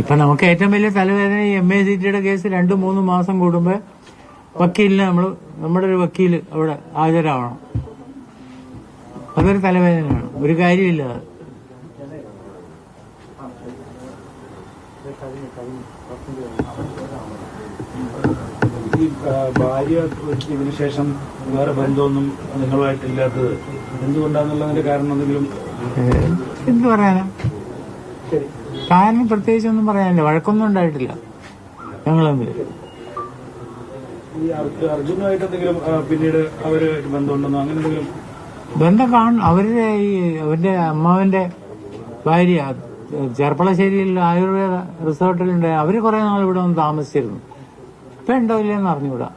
ഇപ്പൊ നമുക്ക് ഏറ്റവും വലിയ തലവേദന ഈ എം എ സി ടിയുടെ കേസ് രണ്ടു മൂന്ന് മാസം കൂടുമ്പോ വക്കീലിന് നമ്മൾ നമ്മുടെ ഒരു വക്കീൽ അവിടെ ഹാജരാവണം. അതൊരു തലവേദനയാണ്. ഒരു കാര്യമില്ല ഈ ഭാര്യ ഇതിനു ശേഷം വേറെ ബന്ധമൊന്നും നിങ്ങളുമായിട്ടില്ലാത്തത് എന്തുകൊണ്ടാന്നുള്ളതിന്റെ കാരണം എന്തെങ്കിലും എന്തു എന്ത് പറയാനാ? കാരണം പ്രത്യേകിച്ചൊന്നും പറയാനില്ല. വഴക്കൊന്നും ഉണ്ടായിട്ടില്ല. ഞങ്ങൾ തമ്മിൽ പിന്നീട് അവർ ഒരു ബന്ധമുണ്ടെന്നോ അങ്ങനെ എന്തെങ്കിലും? ബന്ധം കാണും. അവരുടെ ഈ അവന്റെ അമ്മാവന്റെ ഭാര്യ ചെർപ്പളശ്ശേരിയിൽ ആയുർവേദ റിസോർട്ടിലുണ്ട്. അവർ കുറെ നാൾ ഇവിടെ വന്ന് താമസിച്ചിരുന്നു. ഇപ്പൊ ഉണ്ടാവില്ലെന്ന് അറിഞ്ഞുകൂടാ.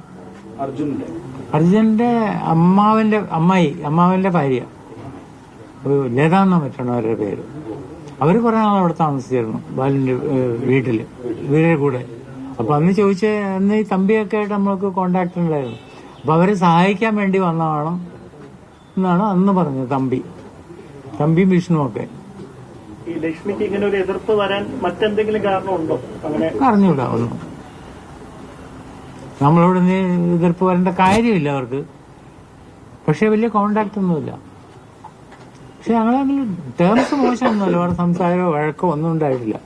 അർജുനന്റെ അർജുന്റെ അമ്മാവന്റെ അമ്മായി അമ്മാവന്റെ ഭാര്യ. ഒരു ലത എന്ന മറ്റാണ് അവരുടെ പേര്. അവർ കുറെ നാൾ അവിടെ താമസിച്ചിരുന്നു ബാലിന്റെ വീട്ടിൽ ഇവരുടെ കൂടെ. അപ്പൊ അന്ന് ചോദിച്ച അന്ന് ഈ തമ്പിയൊക്കെ ആയിട്ട് നമ്മൾക്ക് കോണ്ടാക്ട് ഉണ്ടായിരുന്നു അപ്പൊ അവരെ സഹായിക്കാൻ വേണ്ടി വന്നതാണ് എന്നാണ് അന്ന് പറഞ്ഞത് തമ്പി. തമ്പി വിഷ്ണു ഒക്കെ. ഈ ലക്ഷ്മിക്ക് ഇങ്ങനെ ഒരു എതിർപ്പ് വരാൻ മറ്റെന്തെങ്കിലും കാരണമുണ്ടോ? അങ്ങനെ അറിഞ്ഞൂടാ ഒന്നും. നമ്മളോട് എതിർപ്പ് വരേണ്ട കാര്യമില്ല അവർക്ക്. പക്ഷെ വലിയ കോണ്ടാക്ട് ഒന്നുമില്ല. പക്ഷെ ഞങ്ങൾ തമ്മിൽ ടേംസ് മോശമൊന്നുമല്ല അവിടെ സംസാരമോ വഴക്കോ ഒന്നും ഉണ്ടായിട്ടില്ല.